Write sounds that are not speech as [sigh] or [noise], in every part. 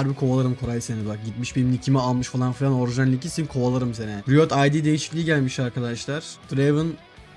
Harbi kovalarım Koray seni bak. Gitmiş benim nickimi almış falan filan orijinal nickisin kovalarım seni. Riot ID değişikliği gelmiş arkadaşlar. Draven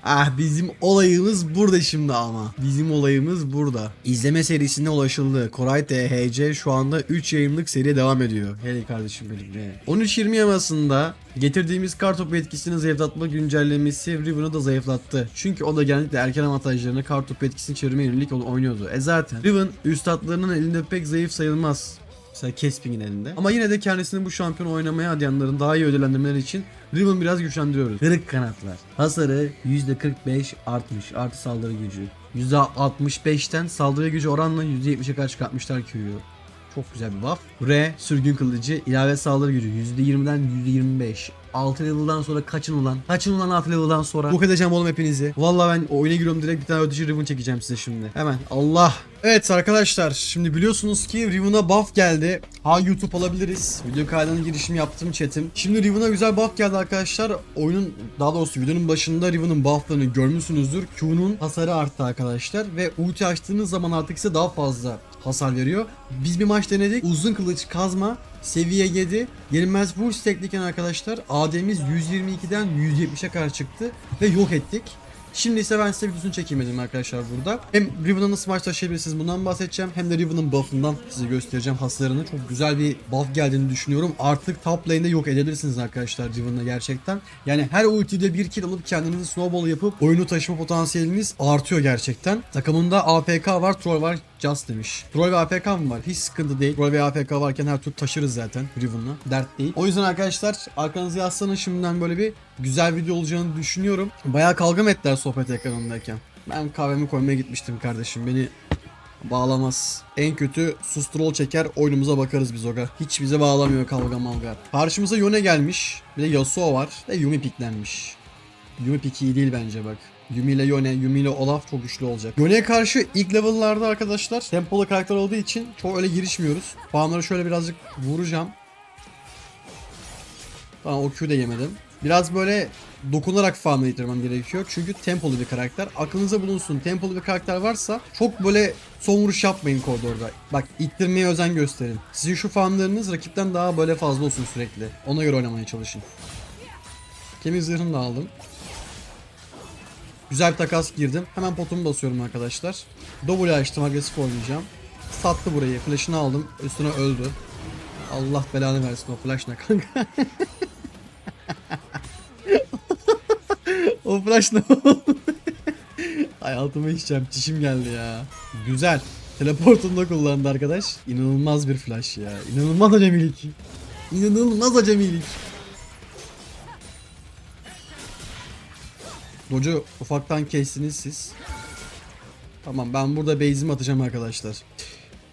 Ah bizim olayımız burada şimdi ama. Bizim olayımız burada. İzleme serisine ulaşıldı. Koray THC şu anda 3 yayınlık seri devam ediyor. Hey kardeşim benim ne? 13-20 yamasında getirdiğimiz kartopu etkisini zayıflatma güncellemesi Riven'ı da zayıflattı. Çünkü o da genellikle erken avantajlarını kartopu etkisini çevirmeye yönelik oynuyordu. E zaten Riven üstadlarının elinde pek zayıf sayılmaz. Mesela Kesping'in elinde. Ama yine de kendisini bu şampiyon oynamaya adayanların daha iyi ödüllendirmeleri için Riven biraz güçlendiriyoruz. Kırık kanatlar. Hasarı %45 artmış. Artı saldırı gücü. %65'ten saldırı gücü oranla %70'e kadar çıkartmışlar Q'yu. Çok güzel bir buff. R sürgün kılıcı ilave saldırı gücü %20'den %25. 6 level'dan sonra kaçın ulan. Kaçın ulan 6 level'dan sonra. Bu edeceğim oğlum hepinizi. Vallahi ben oyuna giriyorum direkt bir tane ödücü Riven çekeceğim size şimdi. Hemen. Allah. Evet arkadaşlar şimdi biliyorsunuz ki Riven'a buff geldi. Ha YouTube alabiliriz. Video kaydına girişim yaptım chatim. Şimdi Riven'a güzel buff geldi arkadaşlar. Oyunun daha doğrusu videonun başında Riven'ın bufflarını görmüşsünüzdür. Q'nun hasarı arttı arkadaşlar ve ulti açtığınız zaman artık size daha fazla hasar veriyor. Biz bir maç denedik. Uzun kılıç kazma seviye 7. Yenilmez full stackliyken arkadaşlar AD'miz 122'den 170'e kadar çıktı ve yok ettik. Şimdi ise ben size videosunu çekeyim dedim arkadaşlar burada. Hem Riven'a nasıl maç bundan bahsedeceğim. Hem de Riven'ın buff'ından size göstereceğim hasarını. Çok güzel bir buff geldiğini düşünüyorum. Artık top lane'de yok edebilirsiniz arkadaşlar Riven'la gerçekten. Yani her ultide bir kill alıp kendinizi snowball yapıp oyunu taşıma potansiyeliniz artıyor gerçekten. Takımında APK var, troll var, Just demiş. Troll ve APK mı var? Hiç sıkıntı değil. Troll ve APK varken her türlü taşırız zaten Riven'la. Dert değil. O yüzden arkadaşlar arkanızı yaslanın şimdiden böyle bir güzel video olacağını düşünüyorum. Bayağı kavga ettiler sohbet ekranındayken. Ben kahvemi koymaya gitmiştim kardeşim. Beni bağlamaz. En kötü sus troll çeker oyunumuza bakarız biz oga. Hiç bize bağlamıyor kavga mavga. Karşımıza Yone gelmiş. Bir de Yasuo var. Ve Yumi piklenmiş. Yumi pik iyi değil bence bak. Yumi ile Yone, Yumi ile Olaf çok güçlü olacak. Yone'ye karşı ilk level'larda arkadaşlar tempolu karakter olduğu için çok öyle girişmiyoruz. Farmları şöyle birazcık vuracağım. Tamam o Q'yu da yemedim. Biraz böyle dokunarak farmları yitirmem gerekiyor. Çünkü tempolu bir karakter. Aklınıza bulunsun. Tempolu bir karakter varsa çok böyle son vuruş yapmayın koridorda. Bak ittirmeye özen gösterin. Sizin şu farmlarınız rakipten daha böyle fazla olsun sürekli. Ona göre oynamaya çalışın. Kemik zırhını da aldım. Güzel bir takas girdim. Hemen potumu basıyorum arkadaşlar. W açtım agresif oynayacağım. Sattı burayı. Flash'ını aldım. Üstüne öldü. Allah belanı versin o flash ne kanka. [laughs] o flash ne oldu? Hayatımı içeceğim. Çişim geldi ya. Güzel. Teleportunu da kullandı arkadaş. İnanılmaz bir flash ya. İnanılmaz acemilik. İnanılmaz acemilik. Docu ufaktan kestiniz siz. Tamam ben burada base'imi atacağım arkadaşlar.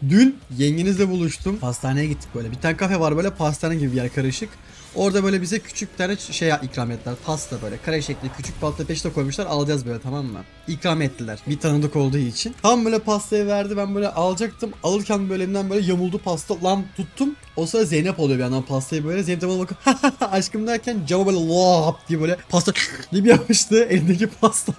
Dün yengenizle buluştum. Pastaneye gittik böyle. Bir tane kafe var böyle pastane gibi bir yer karışık. Orada böyle bize küçük bir tane şey ikram ettiler. Pasta böyle kare şekli küçük pasta peşte koymuşlar. Alacağız böyle tamam mı? İkram ettiler. Bir tanıdık olduğu için. Tam böyle pastayı verdi ben böyle alacaktım. Alırken böyle elimden böyle yamuldu pasta. Lan tuttum. O sırada Zeynep oluyor bir yandan pastayı böyle. Zeynep de bana bakıp aşkım derken cama böyle lap diye böyle pasta [laughs] diye bir yapmıştı. Elindeki pasta.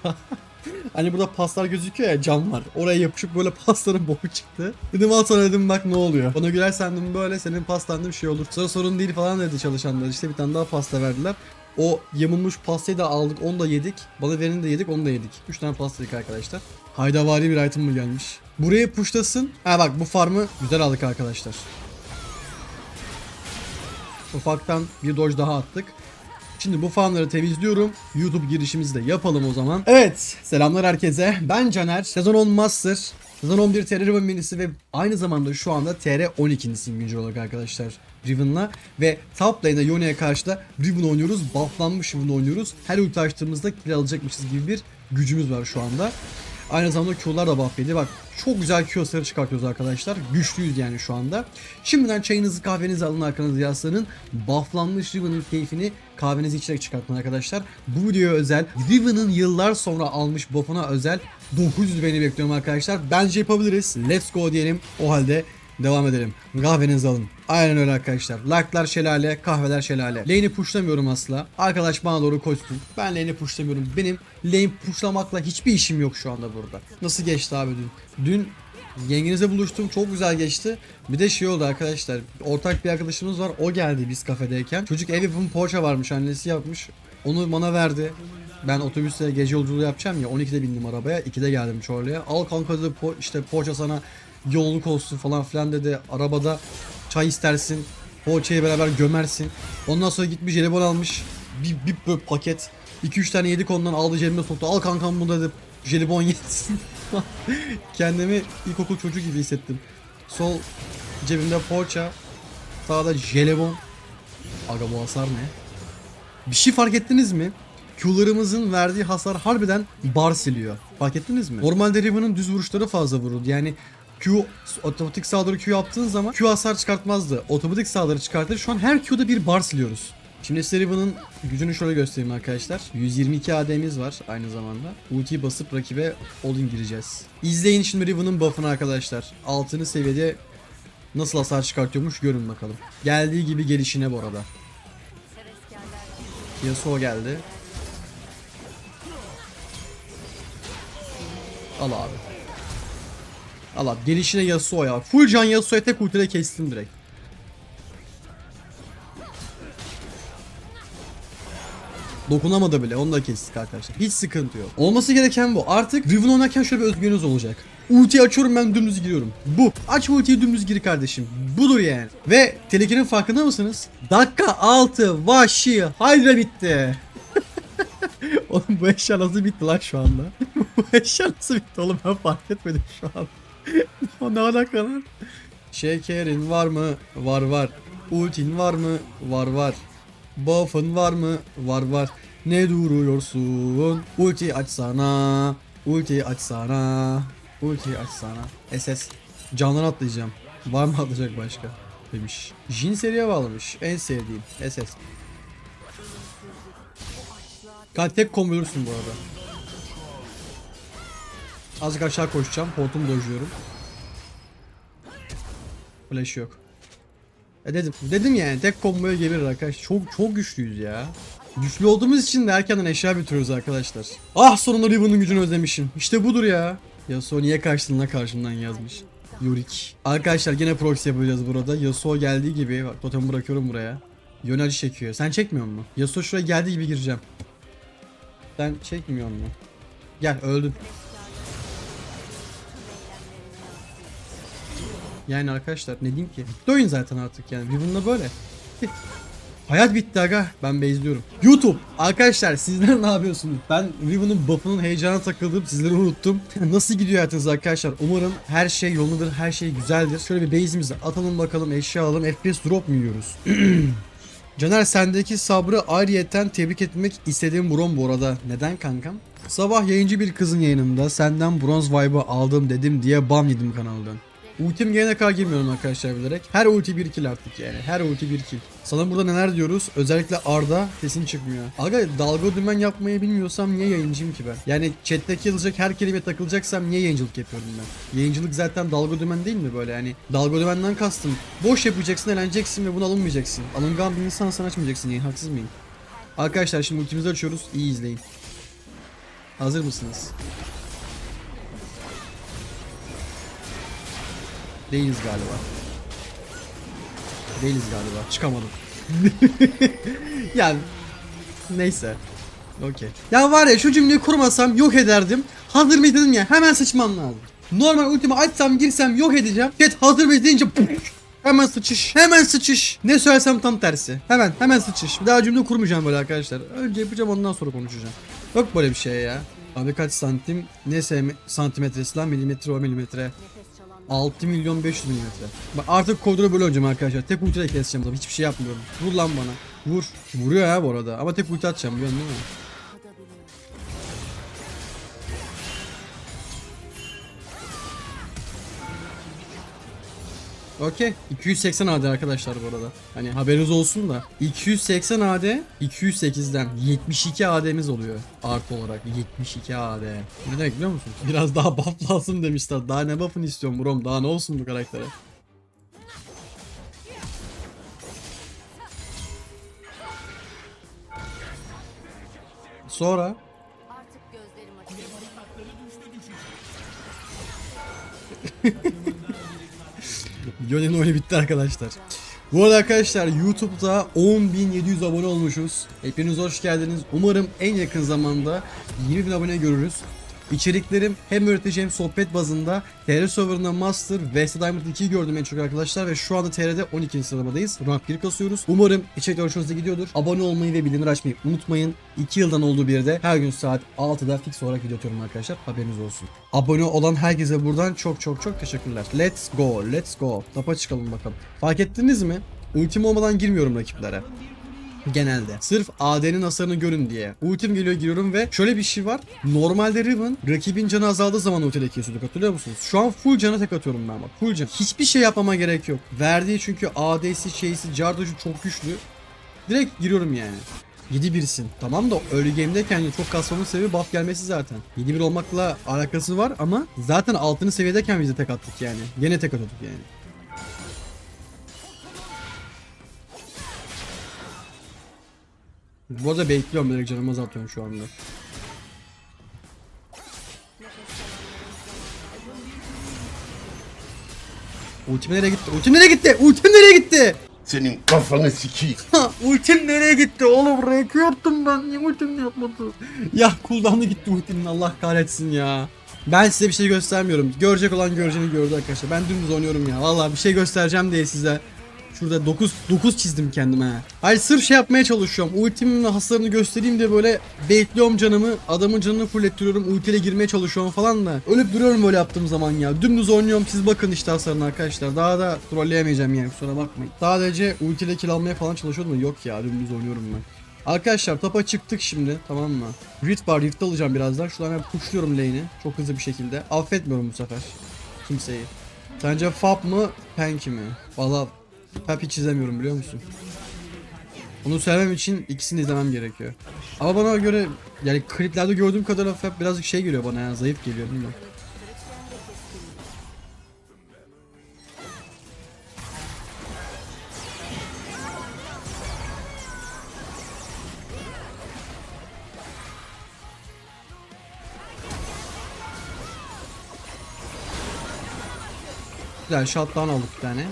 Hani burada paslar gözüküyor ya cam var. Oraya yapışıp böyle pastanın boku çıktı. Dedim al sana dedim bak ne oluyor. Bana gülersen dedim böyle senin pastan bir şey olur. Sonra sorun değil falan dedi çalışanlar. İşte bir tane daha pasta verdiler. O yamulmuş pastayı da aldık onu da yedik. Bana vereni de yedik onu da yedik. 3 tane pasta yedik arkadaşlar. Haydavari bir item mı gelmiş. Buraya puşlasın. Ha bak bu farmı güzel aldık arkadaşlar. Ufaktan bir dodge daha attık. Şimdi bu fanları temizliyorum. YouTube girişimizi de yapalım o zaman. Evet. Selamlar herkese. Ben Caner. Sezon 10 Master. Sezon 11 TR Riven minisi ve aynı zamanda şu anda TR 12'nisiyim güncel olarak arkadaşlar Riven'la. Ve top lane'de Yone'ye karşı da Riven oynuyoruz. Bufflanmış Riven oynuyoruz. Her ulti açtığımızda kill alacakmışız gibi bir gücümüz var şu anda. Aynı zamanda Q'lar da buff yedi. Bak çok güzel Q hasarı çıkartıyoruz arkadaşlar. Güçlüyüz yani şu anda. Şimdiden çayınızı kahvenizi alın arkanızı yaslanın. Bufflanmış Riven'ın keyfini kahvenizi içerek çıkartın arkadaşlar. Bu videoya özel Riven'ın yıllar sonra almış buff'una özel 900 beğeni bekliyorum arkadaşlar. Bence yapabiliriz. Let's go diyelim. O halde devam edelim. Kahvenizi alın. Aynen öyle arkadaşlar. Like'lar şelale, kahveler şelale. Lane'i pushlamıyorum asla. Arkadaş bana doğru koşsun. Ben lane'i pushlamıyorum. Benim lane pushlamakla hiçbir işim yok şu anda burada. Nasıl geçti abi dün? Dün Yengenizle buluştum çok güzel geçti. Bir de şey oldu arkadaşlar. Ortak bir arkadaşımız var. O geldi biz kafedeyken. Çocuk ev yapımı poğaça varmış. Annesi yapmış. Onu bana verdi. Ben otobüste gece yolculuğu yapacağım ya 12'de bindim arabaya 2'de geldim Çorlu'ya. Al kanka dedi po- işte poğaça sana yolculuk olsun falan filan dedi. Arabada çay istersin. Poğaçayı beraber gömersin. Ondan sonra gitmiş jelibon almış. Bir, bir böyle paket. 2-3 tane yedik ondan aldı cebime soktu. Al kankam bunu dedi. Jelibon [laughs] yesin. Kendimi ilkokul çocuğu gibi hissettim. Sol cebimde poğaça. Sağda jelibon. Aga bu hasar ne? Bir şey fark ettiniz mi? Q'larımızın verdiği hasar harbiden bar siliyor. Fark ettiniz mi? Normalde Riven'ın düz vuruşları fazla vururdu. Yani Q otomatik saldırı Q yaptığın zaman Q hasar çıkartmazdı. Otomatik saldırı çıkartır. Şu an her Q'da bir bar siliyoruz. Şimdi size gücünü şöyle göstereyim arkadaşlar. 122 AD'miz var aynı zamanda. Ultiyi basıp rakibe all-in gireceğiz. İzleyin şimdi Riven'ın buff'ını arkadaşlar. Altını seviyede nasıl hasar çıkartıyormuş görün bakalım. Geldiği gibi gelişine bu arada. Yasuo geldi. Al abi. Al abi. Gelişine Yasuo ya. Full can Yasuo'ya tek ultiyle kestim direkt. Dokunamadı bile. Onu da kestik arkadaşlar. Hiç sıkıntı yok. Olması gereken bu. Artık Riven oynarken şöyle bir özgürlüğünüz olacak. Ultiyi açıyorum ben dümdüz giriyorum. Bu. Aç ultiyi dümdüz gir kardeşim. Budur yani. Ve tehlikenin farkında mısınız? Dakika 6 vahşi Hydra bitti. [laughs] oğlum bu eşya nasıl bitti lan şu anda? [laughs] bu eşya nasıl bitti oğlum ben fark etmedim şu an. Ne alaka lan? Şekerin var mı? Var var. Ultin var mı? Var var. Buff'ın var mı? Var var. Ne duruyorsun? Ulti açsana. Ulti açsana. Ulti açsana. SS. Candan atlayacağım. Var mı atlayacak başka? Demiş. Jin seriye bağlamış. En sevdiğim. SS. Kanka tek combo ölürsün bu arada. Azıcık aşağı koşacağım. Hortumu dojluyorum. Flash yok. E dedim, dedim yani tek komboya gelir arkadaş. Çok çok güçlüyüz ya. Güçlü olduğumuz için de erkenden eşya bitiriyoruz arkadaşlar. Ah sonunda Riven'ın gücünü özlemişim. İşte budur ya. Yasuo niye karşılığına karşımdan yazmış. Yurik. Arkadaşlar gene proxy yapacağız burada. Yasuo geldiği gibi bak totemi bırakıyorum buraya. Yöneliş çekiyor. Sen çekmiyor mu? Yasuo şuraya geldiği gibi gireceğim. Sen çekmiyor mu? Gel öldün. Yani arkadaşlar ne diyeyim ki? Bitti oyun zaten artık yani. Riven'la böyle. Hayat bitti aga. Ben bezliyorum. YouTube. Arkadaşlar sizler [laughs] ne yapıyorsunuz? Ben Riven'ın buff'ının heyecana takıldım. Sizleri unuttum. [laughs] Nasıl gidiyor hayatınız arkadaşlar? Umarım her şey yolundadır. Her şey güzeldir. Şöyle bir base'imizi atalım bakalım. Eşya alalım. FPS drop mu yiyoruz? [clears throat] Caner sendeki sabrı ayrıyeten tebrik etmek istediğim Bron bu arada. Neden kankam? Sabah yayıncı bir kızın yayınında senden bronz vibe'ı aldım dedim diye bam yedim kanaldan. Ultim gelene kadar girmiyorum arkadaşlar bilerek. Her ulti bir kill artık yani. Her ulti bir kill. Sana burada neler diyoruz? Özellikle Arda sesin çıkmıyor. Aga dalga dümen yapmayı bilmiyorsam niye yayıncıyım ki ben? Yani chatteki yazacak her kelime takılacaksam niye yayıncılık yapıyorum ben? Yayıncılık zaten dalga dümen değil mi böyle yani? Dalga dümenden kastım. Boş yapacaksın, eğleneceksin ve bunu alınmayacaksın. Alıngan bir insan sen açmayacaksın yayın. Haksız mıyım? Arkadaşlar şimdi ultimizi açıyoruz. İyi izleyin. Hazır mısınız? Değiliz galiba. Değiliz galiba. Çıkamadım. [laughs] yani neyse. Okey. Ya var ya şu cümleyi kurmasam yok ederdim. Hazır mı dedim ya hemen sıçmam lazım. Normal ultimi açsam girsem yok edeceğim. Chat hazır mı deyince Hemen sıçış. Hemen sıçış. Ne söylesem tam tersi. Hemen hemen sıçış. Bir daha cümle kurmayacağım böyle arkadaşlar. Önce yapacağım ondan sonra konuşacağım. Yok böyle bir şey ya. Abi kaç santim? Ne santimetresi lan milimetre o milimetre. 6 milyon 500 milimetre. Bak artık koridora böyle oynayacağım arkadaşlar. Tek ultiyle keseceğim. Tabii hiçbir şey yapmıyorum. Vur lan bana. Vur. Vuruyor ya bu arada. Ama tek ulti atacağım biliyorsun değil mi? Okey. 280 AD arkadaşlar bu arada. Hani haberiniz olsun da. 280 AD 208'den 72 AD'miz oluyor. Artı olarak 72 AD. Ne demek biliyor musun? Biraz daha buff lazım demişler. Daha ne buff'ını istiyorum brom? Daha ne olsun bu karaktere? Sonra Artık gözlerim açıldı. [laughs] Yone'nin oyunu bitti arkadaşlar. Bu arada arkadaşlar YouTube'da 10.700 abone olmuşuz. Hepiniz hoş geldiniz. Umarım en yakın zamanda 20.000 abone görürüz. İçeriklerim hem hem sohbet bazında TR serverında Master vs Diamond 2'yi gördüm en çok arkadaşlar ve şu anda TR'de 12. sıramadayız. Rank 1 kasıyoruz. Umarım içerikler hoşunuza gidiyordur. Abone olmayı ve bildirimleri açmayı unutmayın. 2 yıldan olduğu bir de her gün saat 6'da fix olarak video atıyorum arkadaşlar. Haberiniz olsun. Abone olan herkese buradan çok çok çok teşekkürler. Let's go, let's go. Tapa çıkalım bakalım. Fark ettiniz mi? Ultim olmadan girmiyorum rakiplere genelde. Sırf AD'nin hasarını görün diye. Ultim geliyor giriyorum ve şöyle bir şey var. Normalde Riven rakibin canı azaldığı zaman ultiyle kesiyorduk hatırlıyor musunuz? Şu an full cana tek atıyorum ben bak. Full can. Hiçbir şey yapmama gerek yok. Verdiği çünkü AD'si şeysi Jardoş'u çok güçlü. Direkt giriyorum yani. 7-1'sin. Tamam da early game'deyken çok kasmamın sebebi buff gelmesi zaten. 7-1 olmakla alakası var ama zaten 6. seviyedeyken biz de tek attık yani. Gene tek atıyorduk yani. Bu arada bekliyorum direkt canımı azatıyorum şu anda. Ultim nereye gitti? Ultim nereye gitti? Ultim nereye gitti? Senin kafanı sikeyim. Ultim nereye gitti? Oğlum rank yaptım ben. Niye ultim yapmadı? Ya cooldown'a gitti ultimin Allah kahretsin ya. Ben size bir şey göstermiyorum. Görecek olan göreceğini gördü arkadaşlar. Ben dümdüz oynuyorum ya. Vallahi bir şey göstereceğim diye size. Şurada 9 9 çizdim kendime. Hayır sırf şey yapmaya çalışıyorum. Ultimin hasarını göstereyim diye böyle baitliyorum canımı. Adamın canını fullettiriyorum. Ultiyle girmeye çalışıyorum falan da. Ölüp duruyorum böyle yaptığım zaman ya. Dümdüz oynuyorum. Siz bakın işte hasarına arkadaşlar. Daha da trolleyemeyeceğim yani kusura bakmayın. Sadece ultiyle kill almaya falan çalışıyordum. Yok ya dümdüz oynuyorum ben. Arkadaşlar tapa çıktık şimdi tamam mı? Rift var Rift alacağım birazdan. Şuradan ben pushluyorum lane'i. Çok hızlı bir şekilde. Affetmiyorum bu sefer. Kimseyi. Sence Fab mı Penki mi? Valla Fab hiç izlemiyorum biliyor musun? Onu sevmem için ikisini izlemem gerekiyor. Ama bana göre yani kliplerde gördüğüm kadarıyla Fab birazcık şey geliyor bana ya zayıf geliyor bilmiyorum. Güzel shutdown aldık bir tane.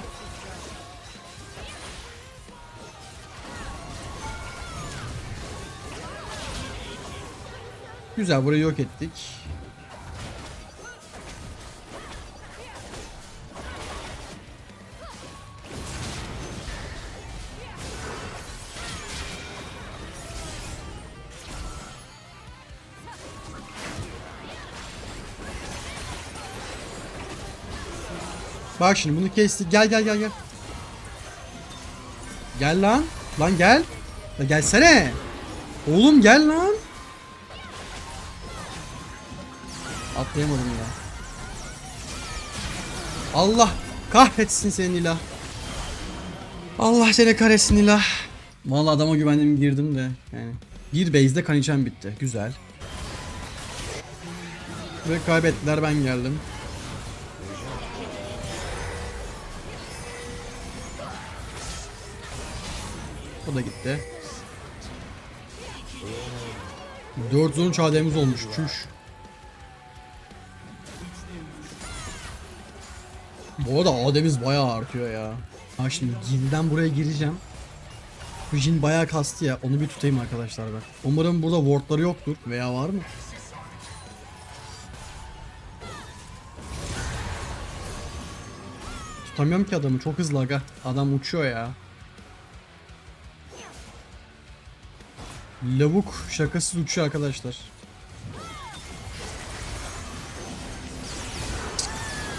Güzel burayı yok ettik. Bak şimdi bunu kestik. Gel gel gel gel. Gel lan. Lan gel. La gelsene. Oğlum gel lan. Atlayamadım ya. Allah kahretsin seni Nila. Allah seni kahretsin Nila. Vallahi adama güvendim girdim de yani. Bir base'de kan bitti. Güzel. Ve kaybettiler ben geldim. O da gitti. 413 AD'miz olmuş. Çüş. Bu arada AD'miz bayağı artıyor ya. Ha şimdi Jin'den buraya gireceğim. Bu Jin bayağı kastı ya. Onu bir tutayım arkadaşlar ben. Umarım burada wardları yoktur. Veya var mı? Tutamıyorum ki adamı. Çok hızlı aga. Adam uçuyor ya. Lavuk şakasız uçuyor arkadaşlar.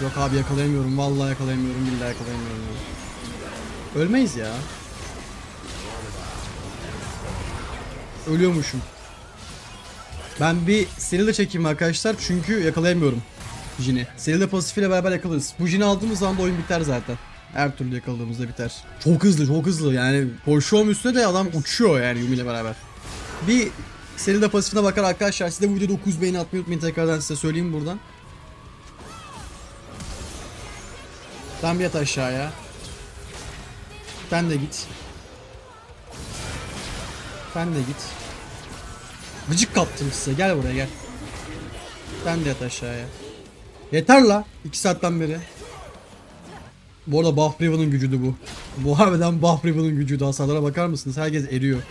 Yok abi yakalayamıyorum. Vallahi yakalayamıyorum. Billahi yakalayamıyorum. ya. Ölmeyiz ya. Ölüyormuşum. Ben bir Seril'e çekeyim arkadaşlar çünkü yakalayamıyorum Jin'i. Seril'e pasifiyle beraber yakalarız. Bu Jin'i aldığımız zaman da oyun biter zaten. Her türlü yakaladığımızda biter. Çok hızlı çok hızlı yani koşuyorum üstüne de adam uçuyor yani Yumi ile beraber. Bir Seril'e pasifine bakar arkadaşlar size bu videoda 9 beğeni atmayı unutmayın tekrardan size söyleyeyim buradan. Bir yat aşağıya. Sen de git. Sen de git. Gıcık kaptım size. Gel buraya gel. Sen de yat aşağıya. Yeter la. 2 saatten beri. Bu arada Buff Riven'ın gücüdü bu. Bu harbiden Buff Riven'ın gücüydü. Hasarlara bakar mısınız? Herkes eriyor.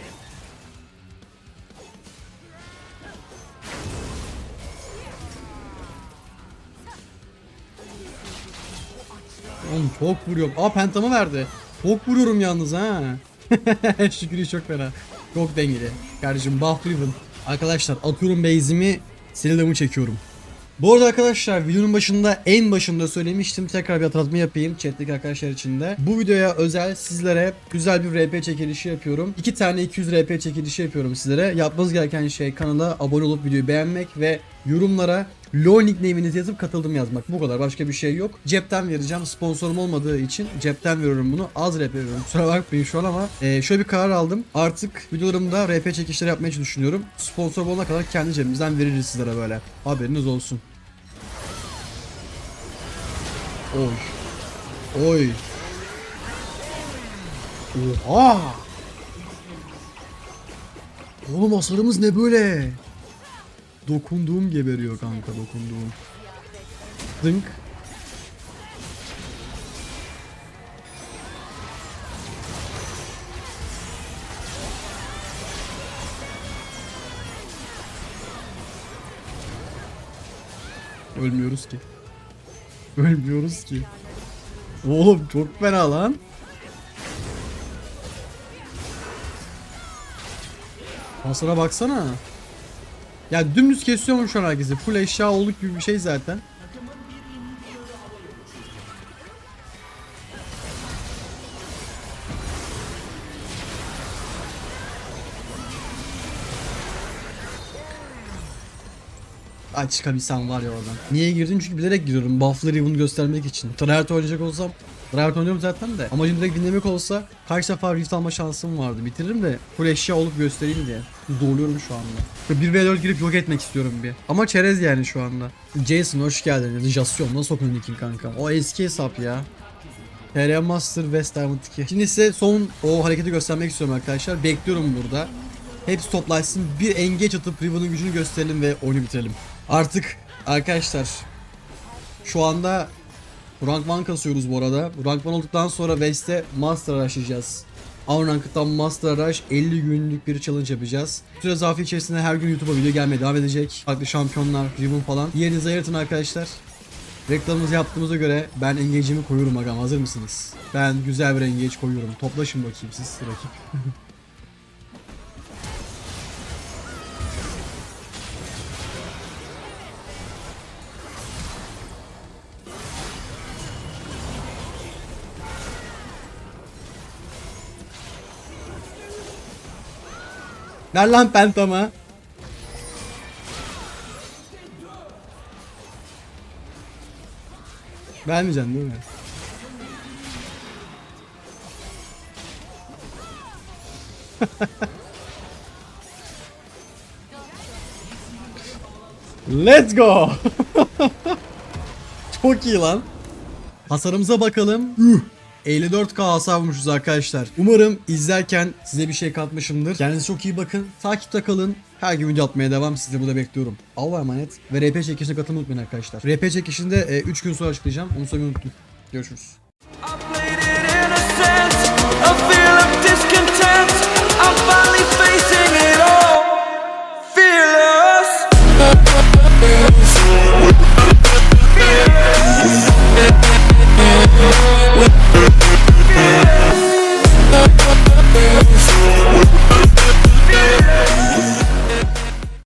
Çok vuruyorum. Aa pentamı verdi. Çok vuruyorum yalnız ha. [laughs] Şükürü çok fena. Çok dengeli. Kardeşim buff. Arkadaşlar atıyorum base'imi silahımı çekiyorum. Bu arada arkadaşlar videonun başında en başında söylemiştim tekrar bir hatırlatma yapayım chat'teki arkadaşlar için de. Bu videoya özel sizlere güzel bir RP çekilişi yapıyorum. 2 tane 200 RP çekilişi yapıyorum sizlere. Yapmanız gereken şey kanala abone olup videoyu beğenmek ve yorumlara LoL nickname'inizi yazıp katıldım yazmak. Bu kadar başka bir şey yok. Cepten vereceğim. Sponsorum olmadığı için cepten veriyorum bunu. Az RP veriyorum. Kusura bakmayın şu an ama e, şöyle bir karar aldım. Artık videolarımda RP çekişleri yapmayı düşünüyorum. Sponsor olana kadar kendi cebimizden veririz sizlere böyle. Haberiniz olsun. Oy. Oy. Oha. Oğlum hasarımız ne böyle? Dokunduğum geberiyor kanka dokunduğum. Dınk. Ölmüyoruz ki. Ölmüyoruz ki. Oğlum çok fena lan. Hasara baksana. Ya dümdüz kesiyorum şu an herkesi. Full eşya olduk gibi bir şey zaten. Ay çıkabilsem var ya oradan. Niye girdim? Çünkü bilerek giriyorum. Buff'ları bunu göstermek için. Tryhard oynayacak olsam Tryhard oynuyorum zaten de. Amacım direkt dinlemek olsa kaç defa rift alma şansım vardı. Bitiririm de full eşya olup göstereyim diye. Zorluyorum şu anda. 1v4 girip yok etmek istiyorum bir. Ama çerez yani şu anda. Jason hoş geldin. Rejasyon nasıl okunuyor nickin kanka? O eski hesap ya. TR Master West Diamond 2. Şimdi size son o hareketi göstermek istiyorum arkadaşlar. Bekliyorum burada. Hepsi toplaşsın. Bir engage atıp Riven'ın gücünü gösterelim ve oyunu bitirelim. Artık arkadaşlar şu anda Rank 1 kasıyoruz bu arada. Rank 1 olduktan sonra West'te Master araştıracağız. Unranked'dan Master Rush 50 günlük bir challenge yapacağız. Süre zarfı içerisinde her gün YouTube'a video gelmeye devam edecek. Farklı şampiyonlar, Riven falan. Yerinizi ayırtın arkadaşlar. Reklamımızı yaptığımıza göre ben engage'imi koyuyorum agam. Hazır mısınız? Ben güzel bir engage koyuyorum. Toplaşın bakayım siz rakip. [laughs] Ver lan pentama. Vermeyeceksin değil mi? [laughs] Let's go. [laughs] Çok iyi lan. Hasarımıza bakalım. 54k hasarmışız arkadaşlar. Umarım izlerken size bir şey katmışımdır. Kendinize çok iyi bakın. Takipte kalın. Her gün video atmaya devam. Sizi burada bekliyorum. Allah'a emanet. Ve RP çekişine katılmayı unutmayın arkadaşlar. RP çekişinde 3 e, gün sonra açıklayacağım. Onu söylemeyi unuttum. Görüşürüz. Yeah. Yeah.